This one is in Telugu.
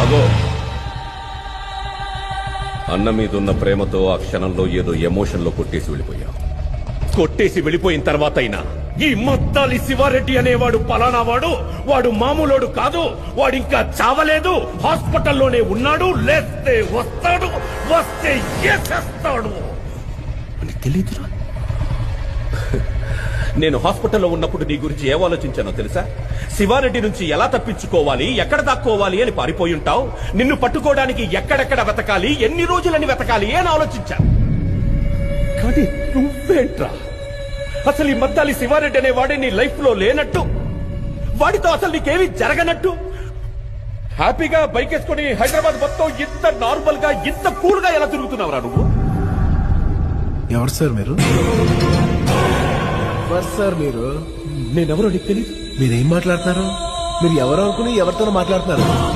అగో. అన్న మీదున్న ప్రేమతో ఆ క్షణంలో ఏదో ఎమోషన్లో కొట్టేసి వెళ్ళిపోయావు కొట్టేసి వెళ్ళిపోయిన తర్వాత అయినా ఈ మత్తాలి శివారెడ్డి అనేవాడు పలానా వాడు వాడు మామూలోడు కాదు వాడు ఇంకా చావలేదు హాస్పిటల్లోనే ఉన్నాడు లేస్తే వస్తాడు వస్తే ఏసేస్తాడు. అని తెలియదురా నేను హాస్పిటల్లో ఉన్నప్పుడు నీ గురించి ఏం ఆలోచించానో తెలుసా? శివారెడ్డి నుంచి ఎలా తప్పించుకోవాలి ఎక్కడ దాక్కోవాలి అని పారిపోయి ఉంటావు నిన్ను పట్టుకోవడానికి ఎక్కడెక్కడ వెతకాలి ఎన్ని రోజులని వెతకాలి అని ఆలోచించాను కానీ నువ్వేంట్రా? అసలు ఈ మద్దాలి శివారెడ్డి అనే వాడే నీ లైఫ్లో లేనట్టు? వాడితో అసలు నీకేమీ జరగనట్టు? హ్యాపీగా బైక్ వేసుకుని హైదరాబాద్ మొత్తం ఇంత నార్మల్గా ఇంత కూల్గా ఎలా తిరుగుతున్నావురా నువ్వు? ఎవరు సార్ మీరు? ఎవరు సార్ మీరు. నేనెవరో నీకు తెలియదు మీరేం మాట్లాడుతున్నారు? మీరు ఎవరు అనుకుని ఎవరితోనో మాట్లాడుతున్నారు.